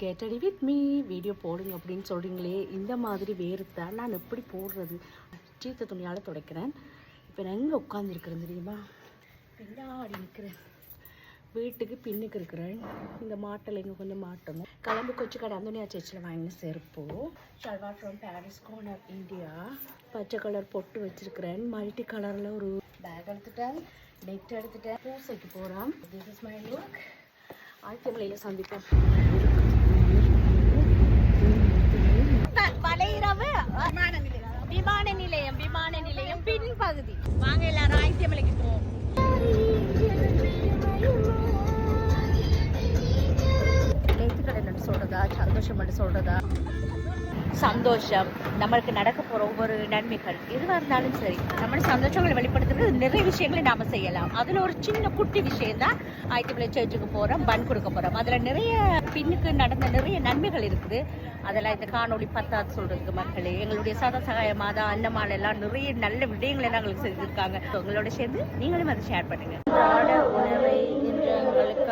Get ready with me video போடுங்க அப்படின்னு சொல்கிறீங்களே இந்த மாதிரி வேறுத்தா நான் எப்படி போடுறது? சீத்த துணியால் துடைக்கிறேன். இப்போ நான் எங்கே உட்காந்துருக்கிறேன் தெரியுமா? பின்னாடி நிற்கிறேன் வீட்டுக்கு பின்னுக்கு இருக்கிறேன். இந்த மாட்டில் இங்கே கொஞ்சம் மாட்டணும். கிளம்பு கொச்சு கடை அந்தோனியா சர்ச்சில் வாங்கின செருப்பு. Shalwar from Paris corner India பச்சை கலர் பொட்டு வச்சுருக்கிறேன். மல்டி கலரில் ஒரு பேக் எடுத்துட்டேன். நெட் எடுத்துட்டேன். பூசைக்கு போகிறேன் திஸ் இஸ் மை லுக் ஆழ்த்தமலையில் சந்திப்போம். வளையிறவு விமான நிலையம் விமான நிலையம் பின்பகுதி. வாங்க எல்லாரும் ஆயிரத்தியமலைக்கு போவோம். நேர்த்திக்கடன் என்று சொல்றதா? சந்தோஷம் என்று சொல்கிறதா சந்தோஷம். நம்மளுக்கு நடக்க போகிற ஒவ்வொரு நன்மைகள் எதுவாக இருந்தாலும் சரி நம்மளோட சந்தோஷங்களை வெளிப்படுத்துறது நிறைய விஷயங்களை நாம் செய்யலாம். அதில் ஒரு சின்ன குட்டி விஷயம் தான் ஆயிரத்தி சர்ச்சுக்கு போகிறோம் பன் கொடுக்க போகிறோம் அதில் நிறைய பின்னுக்கு நடந்த நிறைய நன்மைகள் இருக்குது. அதெல்லாம் இந்த காணொளி பத்தாது சொல்கிறதுக்கு மக்களே எங்களுடைய சத சகாய மாதா அன்னமால எல்லாம் நிறைய நல்ல விடயங்களை எங்களுக்கு செஞ்சுருக்காங்க. உங்களோட சேர்ந்து நீங்களும் அதை ஷேர் பண்ணுங்கள் உணவை இன்று எங்களுக்கு